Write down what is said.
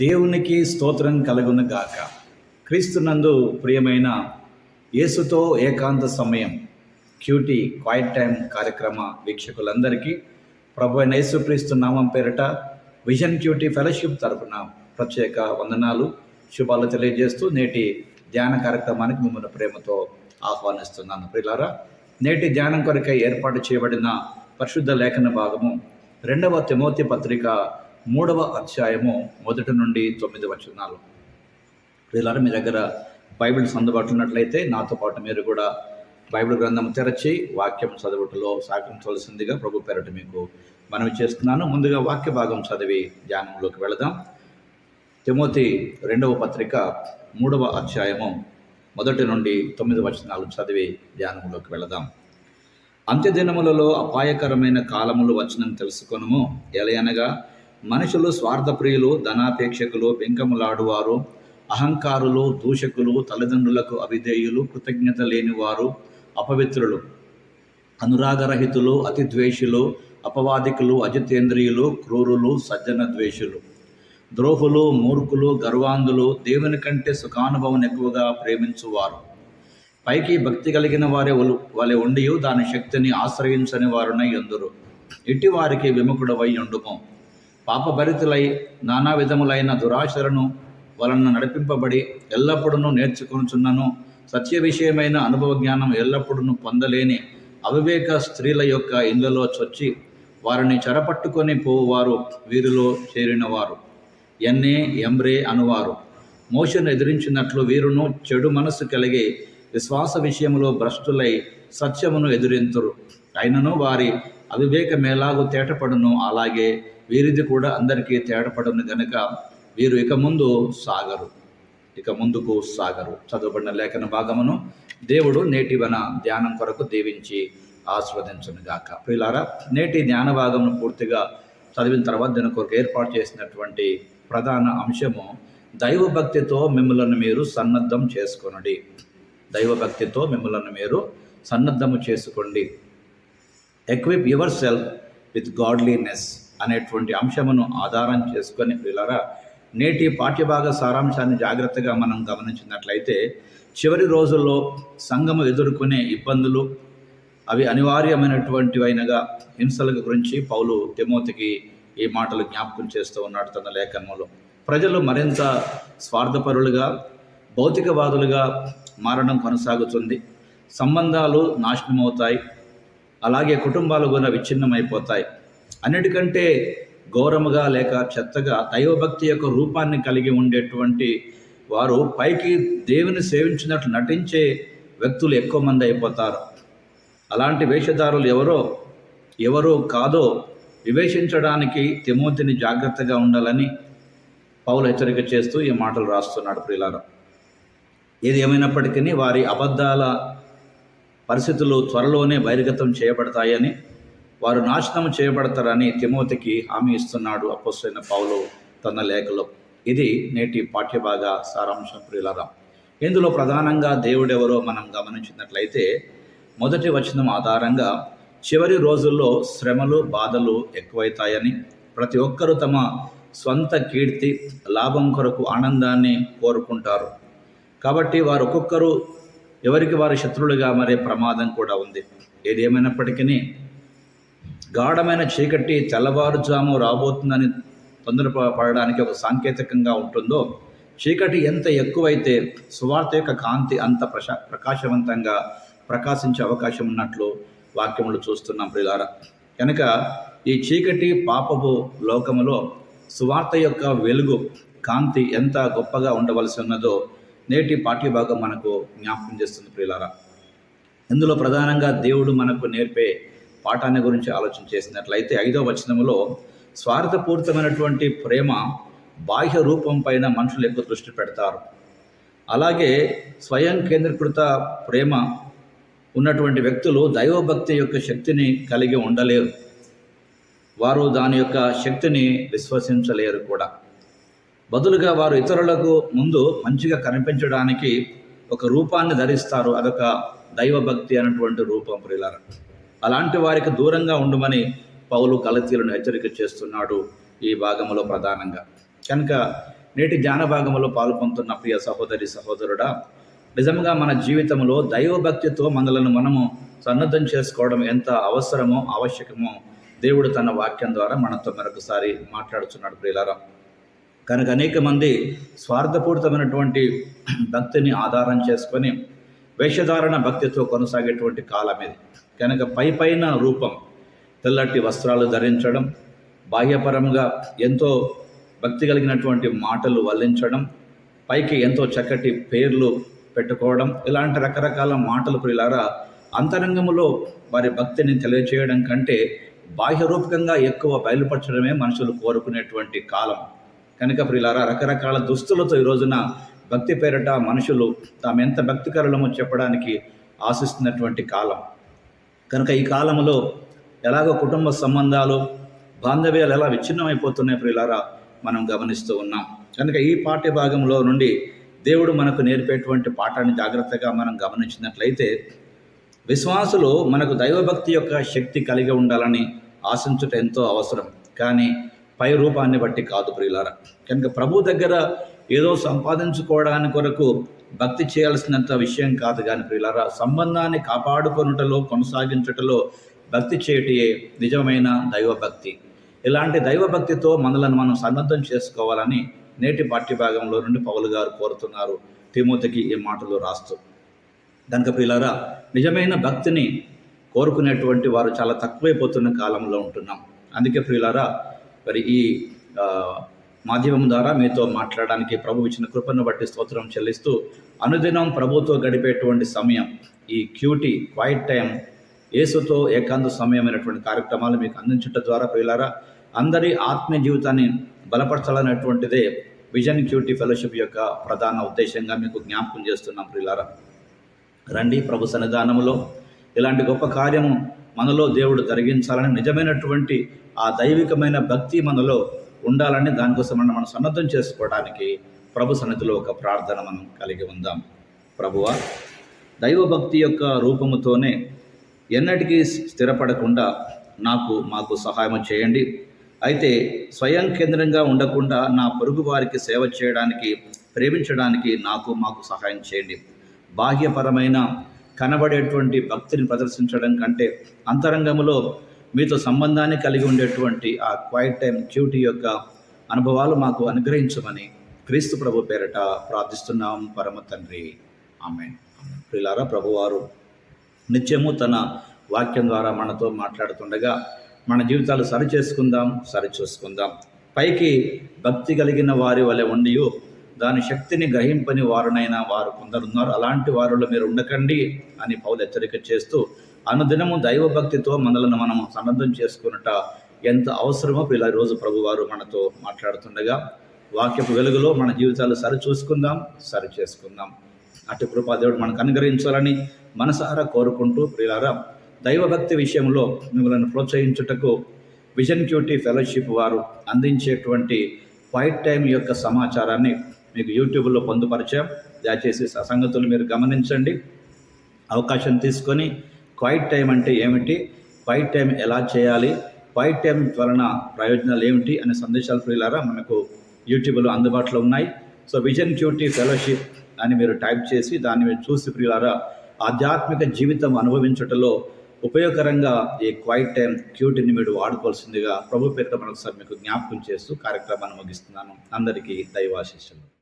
దేవునికి స్తోత్రం కలుగును గాక. క్రీస్తునందు ప్రియమైన యేసుతో ఏకాంత సమయం క్యూటీ క్వైట్ టైం కార్యక్రమ వీక్షకులందరికీ ప్రభు అయిన యేసుక్రీస్తు నామం పేరిట విజన్ క్యూటీ ఫెలోషిప్ తరపున ప్రత్యేక వందనాలు శుభాలు తెలియజేస్తూ నేటి ధ్యాన కార్యక్రమానికి మిమ్మల్ని ప్రేమతో ఆహ్వానిస్తున్నాను. ప్రిలారా నేటి ధ్యానం కొరకై ఏర్పాటు చేయబడిన పరిశుద్ధ లేఖన భాగము రెండవ తిమోతి పత్రిక మూడవ అధ్యాయము మొదటి నుండి తొమ్మిది వచనాలు. ప్రియులారా మీ దగ్గర బైబిల్స్ అందుబాటులో ఉన్నట్లయితే నాతో పాటు మీరు కూడా బైబిల్ గ్రంథం తెరచి వాక్యం చదువుటలో సహకరించవలసిందిగా ప్రభు పేరట మీకు మనవి చేస్తున్నాను. ముందుగా వాక్య భాగం చదివి ధ్యానంలోకి వెళదాం. తిమోతి రెండవ పత్రిక మూడవ అధ్యాయము మొదటి నుండి తొమ్మిది వచనాలు చదివి ధ్యానంలోకి వెళదాం. అంత్యదినములలో అపాయకరమైన కాలములు వచ్చినని తెలుసుకొనము. ఎలయనగా మనుషులు స్వార్థప్రియులు ధనాపేక్షకులు బెంకములాడువారు అహంకారులు దూషకులు తల్లిదండ్రులకు అవిధేయులు కృతజ్ఞత లేనివారు అపవిత్రులు అనురాగరహితులు అతి ద్వేషులు అపవాదికులు అజితేంద్రియులు క్రూరులు సజ్జన ద్వేషులు ద్రోహులు మూర్ఖులు గర్వాంధులు దేవుని కంటే సుఖానుభవం ఎక్కువగా ప్రేమించువారు. పైకి భక్తి కలిగిన వారే ఒలు- వలె ఉండి దాని శక్తిని ఆశ్రయించని వారునై ఎందురు? ఇట్టి వారికి విముఖుడవై ఉండుము. పాపభరితులై నానా విధములైన దురాశలను వలన నడిపింపబడి ఎల్లప్పుడూ నేర్చుకొనుచున్నను. సత్య విషయమైన అనుభవ జ్ఞానం ఎల్లప్పుడూ పొందలేని అవివేక స్త్రీల యొక్క ఇందులో చొచ్చి వారిని చెరపట్టుకొని పోవువారు వీరిలో చేరినవారు. ఎన్నే ఎంబ్రే అనువారు. మోషను ఎదిరించినట్లు వీరును చెడు మనసు కలిగి విశ్వాస విషయంలో భ్రష్టులై సత్యమును ఎదురింతురు. అయినను వారి అవివేక ఎలాగూ తేటపడును అలాగే వీరిది కూడా అందరికీ తేడపడని గనుక వీరు ఇక ముందు సాగరు. ఇక ముందుకు సాగరు. చదవబడిన లేఖన భాగమును దేవుడు నేటి వన ధ్యానం కొరకు దీవించి ఆస్వాదించనుగాక ప్రియులారా నేటి ధ్యాన భాగమును పూర్తిగా చదివిన తర్వాత దీని కొరకు ఏర్పాటు చేసినటువంటి ప్రధాన అంశము దైవభక్తితో మిమ్మల్ని మీరు సన్నద్ధం చేసుకొనుడి. దైవభక్తితో మిమ్మల్ని మీరు సన్నద్ధము చేసుకోండి. Equip yourself with godliness అనేటువంటి అంశమును ఆధారం చేసుకొని పిల్లరా నేటి పాఠ్యభాగ సారాంశాన్ని జాగ్రత్తగా మనం గమనించినట్లయితే చివరి రోజుల్లో సంఘము ఎదుర్కొనే ఇబ్బందులు అవి అనివార్యమైనటువంటివైనగా హింసల గురించి పౌలు తిమోతికి ఈ మాటలు జ్ఞాపకం చేస్తూ ఉన్నాడు తన లేఖనంలో. ప్రజలు మరింత స్వార్థపరులుగా భౌతికవాదులుగా మారడం కొనసాగుతుంది. సంబంధాలు నాశనమవుతాయి. అలాగే కుటుంబాలు కూడా విచ్ఛిన్నమైపోతాయి. అన్నిటికంటే ఘోరముగా లేక చెత్తగా దైవభక్తి యొక్క రూపాన్ని కలిగి ఉండేటువంటి వారు పైకి దేవుని సేవించినట్లు నటించే వ్యక్తులు ఎక్కువ మంది అయిపోతారు. అలాంటి వేషధారులు ఎవరో ఎవరో కాదో వివేచించడానికి తిమోతిని జాగ్రత్తగా ఉండాలని పౌలు హెచ్చరిక చేస్తూ ఈ మాటలు రాస్తున్నాడు ప్రియులారా. ఏది ఏమైనప్పటికీ వారి అబద్ధాల పరిస్థితులు త్వరలోనే బహిర్గతం చేయబడతాయని వారు నాశనం చేయబడతారని తిమోతికి హామీ ఇస్తున్నాడు అప్పొస్తైన పౌలు తన లేఖలో. ఇది నేటి పాఠ్యభాగ సారాంశం ప్రియులరా. ఇందులో ప్రధానంగా దేవుడెవరో మనం గమనించినట్లయితే మొదటి వచనం ఆధారంగా చివరి రోజుల్లో శ్రమలు బాధలు ఎక్కువైతాయని ప్రతి ఒక్కరూ తమ స్వంత కీర్తి లాభం కొరకు ఆనందాన్ని కోరుకుంటారు. కాబట్టి వారు ఒక్కొక్కరు ఎవరికి వారి శత్రువులుగా మారే ప్రమాదం కూడా ఉంది. ఏదేమైనప్పటికీ గాఢమైన చీకటి తెల్లవారుజాము రాబోతుందని తొందరపడడానికి ఒక సాంకేతికంగా ఉంటుందో చీకటి ఎంత ఎక్కువైతే సువార్త యొక్క కాంతి అంత ప్రశా ప్రకాశవంతంగా ప్రకాశించే అవకాశం ఉన్నట్లు వాక్యములు చూస్తున్నాం ప్రియులారా. కనుక ఈ చీకటి పాపపు లోకములో సువార్త యొక్క వెలుగు కాంతి ఎంత గొప్పగా ఉండవలసి ఉన్నదో నేటి పాఠ్యభాగం మనకు జ్ఞాపకం చేస్తుంది ప్రియులారా. ఇందులో ప్రధానంగా దేవుడు మనకు నేర్పే పాఠాన్ని గురించి ఆలోచన చేసినట్లయితే ఐదో వచనములో స్వార్థపూరితమైనటువంటి ప్రేమ బాహ్య రూపం పైన మనుషులు ఎక్కువ దృష్టి పెడతారు. అలాగే స్వయం కేంద్రీకృత ప్రేమ ఉన్నటువంటి వ్యక్తులు దైవభక్తి యొక్క శక్తిని కలిగి ఉండలేరు. వారు దాని యొక్క శక్తిని విశ్వసించలేరు కూడా. బదులుగా వారు ఇతరులకు ముందు మంచిగా కనిపించడానికి ఒక రూపాన్ని ధరిస్తారు. అదొక దైవభక్తి అనేటువంటి రూపం ప్రియులారా. అలాంటి వారికి దూరంగా ఉండమని పౌలు కలతీలను హెచ్చరిక చేస్తున్నాడు ఈ భాగంలో ప్రధానంగా. కనుక నేటి ధ్యాన భాగంలో పాల్పొందుతున్న ప్రియ సహోదరి సహోదరుడా నిజంగా మన జీవితంలో దైవభక్తితో మనలను మనము సన్నద్ధం చేసుకోవడం ఎంత అవసరమో ఆవశ్యకమో దేవుడు తన వాక్యం ద్వారా మనతో మరొకసారి మాట్లాడుతున్నాడు ప్రియులారా. కనుక అనేక మంది స్వార్థపూరితమైనటువంటి భక్తిని ఆధారం చేసుకొని వేషధారణ భక్తితో కొనసాగేటువంటి కాలం ఇది. కనుక పై పైన రూపం తెల్లటి వస్త్రాలు ధరించడం బాహ్యపరంగా ఎంతో భక్తి కలిగినటువంటి మాటలు వల్లించడం పైకి ఎంతో చక్కటి పేర్లు పెట్టుకోవడం ఇలాంటి రకరకాల మాటలు ప్రియులారా అంతరంగములో వారి భక్తిని తెలియచేయడం కంటే బాహ్యరూపకంగా ఎక్కువ బయలుపరచడమే మనుషులు కోరుకునేటువంటి కాలం. కనుక ప్రియులారా రకరకాల దుస్తులతో ఈ రోజున భక్తి పేరిట మనుషులు తాము ఎంత భక్తికరులమో చెప్పడానికి ఆశిస్తున్నటువంటి కాలం. కనుక ఈ కాలంలో ఎలాగో కుటుంబ సంబంధాలు బాంధవ్యాలు ఎలా విచ్ఛిన్నమైపోతున్నాయి ప్రియులారా మనం గమనిస్తూ ఉన్నాం. కనుక ఈ పాఠ్య భాగంలో నుండి దేవుడు మనకు నేర్పేటువంటి పాఠాన్ని జాగ్రత్తగా మనం గమనించినట్లయితే విశ్వాసులు మనకు దైవభక్తి యొక్క శక్తి కలిగి ఉండాలని ఆశించుట ఎంతో అవసరం. కానీ పై రూపాన్ని బట్టి కాదు ప్రియులారా. కనుక ప్రభు దగ్గర ఏదో సంపాదించుకోవడానికి కొరకు భక్తి చేయాల్సినంత విషయం కాదు కానీ ప్రియులారా సంబంధాన్ని కాపాడుకొనుటలో కొనసాగించుటలో భక్తి చేయటయే నిజమైన దైవభక్తి. ఇలాంటి దైవభక్తితో మనలను మనం సన్నద్ధం చేసుకోవాలని నేటి పాఠ్యభాగంలో నుండి పౌలు గారు కోరుతున్నారు. తిమోతికి ఈ మాటలు రాస్తూ. కనుక ప్రియులారా నిజమైన భక్తిని కోరుకునేటువంటి వారు చాలా తక్కువైపోతున్న కాలంలో ఉంటున్నాం. అందుకే ప్రియులారా మరి ఈ మాధ్యమం ద్వారా మీతో మాట్లాడడానికి ప్రభు ఇచ్చిన కృపను బట్టి స్తోత్రం చెల్లిస్తూ అనుదినం ప్రభుతో గడిపేటువంటి సమయం ఈ క్యూటీ క్వైట్ టైం యేసుతో ఏకాంత సమయమైనటువంటి కార్యక్రమాలు మీకు అందించడం ద్వారా ప్రియులారా అందరి ఆత్మీయ జీవితాన్ని బలపరచాలనేటువంటిదే విజన్ క్యూటీ ఫెలోషిప్ యొక్క ప్రధాన ఉద్దేశంగా మీకు జ్ఞాపకం చేస్తున్నాం ప్రియులారా. రండి ప్రభు సన్నిధానములో ఇలాంటి గొప్ప కార్యము మనలో దేవుడు జరిగించాలని నిజమైనటువంటి ఆ దైవికమైన భక్తి మనలో ఉండాలని దానికోసం మనం మనం సన్నద్ధం చేసుకోవడానికి ప్రభు సన్నిధిలో ఒక ప్రార్థన మనం కలిగి ఉందాం. ప్రభువ దైవభక్తి యొక్క రూపముతోనే ఎన్నటికీ స్థిరపడకుండా నాకు మాకు సహాయం చేయండి. అయితే స్వయం కేంద్రంగా ఉండకుండా నా పొరుగు వారికి సేవ చేయడానికి ప్రేమించడానికి నాకు మాకు సహాయం చేయండి. బాహ్యపరమైన కనబడేటువంటి భక్తిని ప్రదర్శించడం కంటే అంతరంగములో మీతో సంబంధాన్ని కలిగి ఉండేటువంటి ఆ క్వైట్ టైం క్యూటీ యొక్క అనుభవాలు మాకు అనుగ్రహించమని క్రీస్తు ప్రభు పేరట ప్రార్థిస్తున్నాం. పరమ తండ్రి. ఆమె ప్రిలారా ప్రభువారు నిత్యము తన వాక్యం ద్వారా మనతో మాట్లాడుతుండగా మన జీవితాలు సరి చేసుకుందాం సరి చూసుకుందాం పైకి భక్తి కలిగిన వారి వలె ఉండియు దాని శక్తిని గ్రహింపని వారునైనా వారు కొందరున్నారు. అలాంటి వారిలో మీరు ఉండకండి అని పౌలు హెచ్చరిక చేస్తూ అనుదినము దైవభక్తితో మనలను మనం సన్నద్ధం చేసుకున్నట ఎంత అవసరమో ఇలా రోజు ప్రభువారు మనతో మాట్లాడుతుండగా వాక్యపు వెలుగులో మన జీవితాలు సరి చూసుకుందాం సరి చేసుకుందాం అటు కృపాదేవుడు మనకు అనుగ్రహించాలని మనసారా కోరుకుంటూ ప్రియులారా దైవభక్తి విషయంలో మిమ్మల్ని ప్రోత్సహించుటకు విజన్ క్యూటీ ఫెలోషిప్ వారు అందించేటువంటి క్వైట్ టైం యొక్క సమాచారాన్ని మీకు యూట్యూబ్లో పొందుపరిచాం. దయచేసి సంగతులు మీరు గమనించండి. అవకాశం తీసుకొని క్వైట్ టైం అంటే ఏమిటి? క్వైట్ టైం ఎలా చేయాలి? క్వైట్ టైం వలన ప్రయోజనాలు ఏమిటి? అనే సందేశాలు ప్రియులారా మనకు యూట్యూబ్లో అందుబాటులో ఉన్నాయి. సో విజన్ క్యూటీ ఫెలోషిప్ అని మీరు టైప్ చేసి దాన్ని మీరు చూసి ప్రియులారా ఆధ్యాత్మిక జీవితం అనుభవించటంలో ఉపయోగకరంగా ఈ క్వైట్ టైం క్యూటీని మీరు వాడుకోవాల్సిందిగా ప్రభు పేరుతో మరొకసారి మీకు జ్ఞాపకం చేస్తూ కార్యక్రమాన్ని ముగిస్తున్నాను. అందరికీ దైవాశిష్యులు